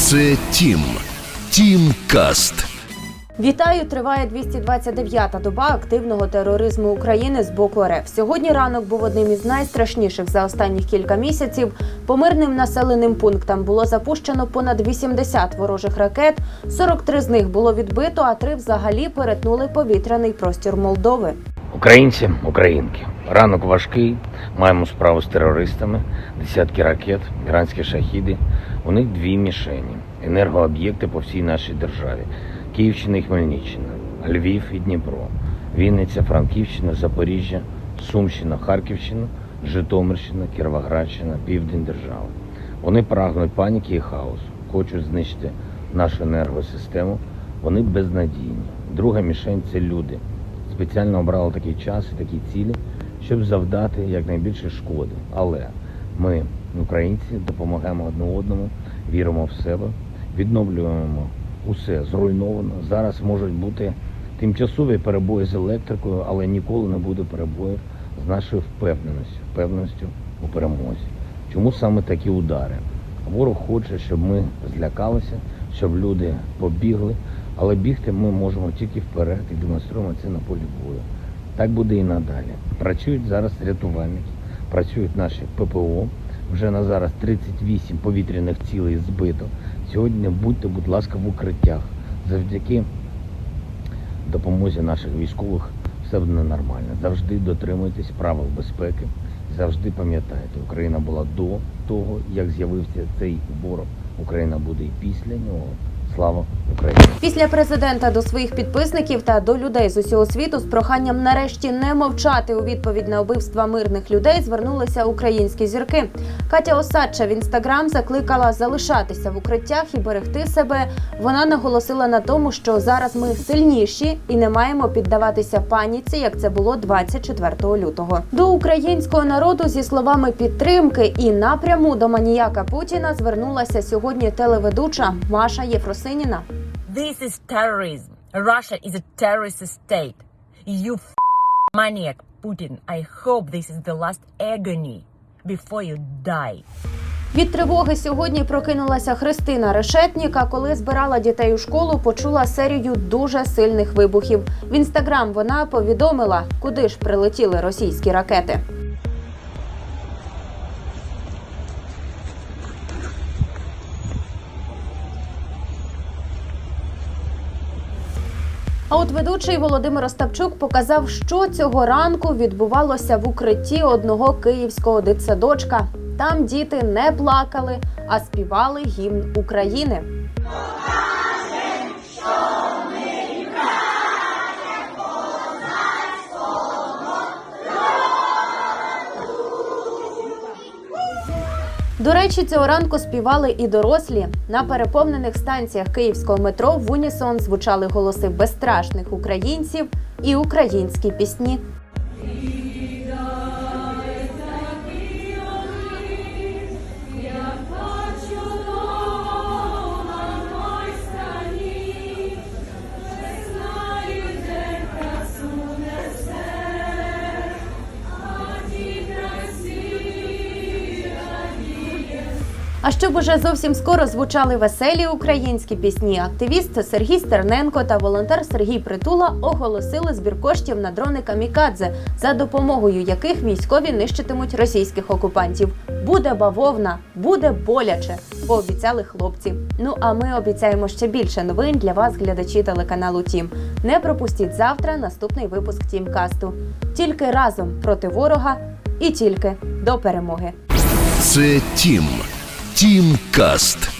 Це Тім. Тім Каст. Вітаю! Триває 229-та доба активного тероризму України з боку РФ. Сьогодні ранок був одним із найстрашніших за останніх кілька місяців. По мирним населеним пунктам було запущено понад 80 ворожих ракет. 43 з них було відбито, а три взагалі перетнули повітряний простір Молдови. Українці, українки, ранок важкий. Маємо справу з терористами, десятки ракет, іранські шахіди. У них дві мішені: енергооб'єкти по всій нашій державі: Київщина і Хмельниччина, Львів і Дніпро, Вінниця, Франківщина, Запоріжжя, Сумщина, Харківщина, Житомирщина, Кіровоградщина, Південь держави. Вони прагнуть паніки і хаосу, хочуть знищити нашу енергосистему. Вони безнадійні. Друга мішень це люди спеціально обрали такий час і такі цілі, щоб завдати якнайбільше шкоди. Але ми, українці, допомагаємо одне одному, віримо в себе, відновлюємо усе зруйновано. Зараз можуть бути тимчасові перебої з електрикою, але ніколи не буде перебоїв з нашою впевненістю, впевненістю у перемозі. Чому саме такі удари? Ворог хоче, щоб ми злякалися, щоб люди побігли, але бігти ми можемо тільки вперед і демонструємо це на полі бою. Так буде і надалі. Працюють зараз рятувальники, працюють наші ППО. Вже на зараз 38 повітряних цілей збито. Сьогодні будьте, будь ласка, в укриттях. Завдяки допомозі наших військових все буде нормально. Завжди дотримуйтесь правил безпеки. Завжди пам'ятайте, Україна була до того, як з'явився цей ворог. Україна буде і після нього. Слава Україні! Після президента до своїх підписників та до людей з усього світу з проханням нарешті не мовчати у відповідь на убивства мирних людей звернулися українські зірки. Катя Осадча в інстаграм закликала залишатися в укриттях і берегти себе. Вона наголосила на тому, що зараз ми сильніші і не маємо піддаватися паніці, як це було 24 лютого. До українського народу зі словами підтримки і напряму до маніяка Путіна звернулася сьогодні телеведуча Маша Єфросиніна. This is terrorism. Russia is a terrorist state. You f- maniac, Putin. I hope this is the last agony before you die. Від тривоги сьогодні прокинулася Христина Решетніка. Коли збирала дітей у школу, почула серію дуже сильних вибухів. В інстаграм вона повідомила, куди ж прилетіли російські ракети. А от ведучий Володимир Остапчук показав, що цього ранку відбувалося в укритті одного київського дитсадочка. Там діти не плакали, а співали гімн України. До речі, цього ранку співали і дорослі. На переповнених станціях київського метро в унісон звучали голоси безстрашних українців і українські пісні. Щоб уже зовсім скоро звучали веселі українські пісні, активіст Сергій Стерненко та волонтер Сергій Притула оголосили збір коштів на дрони камікадзе, за допомогою яких військові нищитимуть російських окупантів. Буде бавовна, буде боляче, пообіцяли хлопці. Ну а ми обіцяємо ще більше новин для вас, глядачі телеканалу Тім. Не пропустіть завтра наступний випуск Тімкасту. Тільки разом проти ворога і тільки до перемоги. Це Тім. Тім Каст.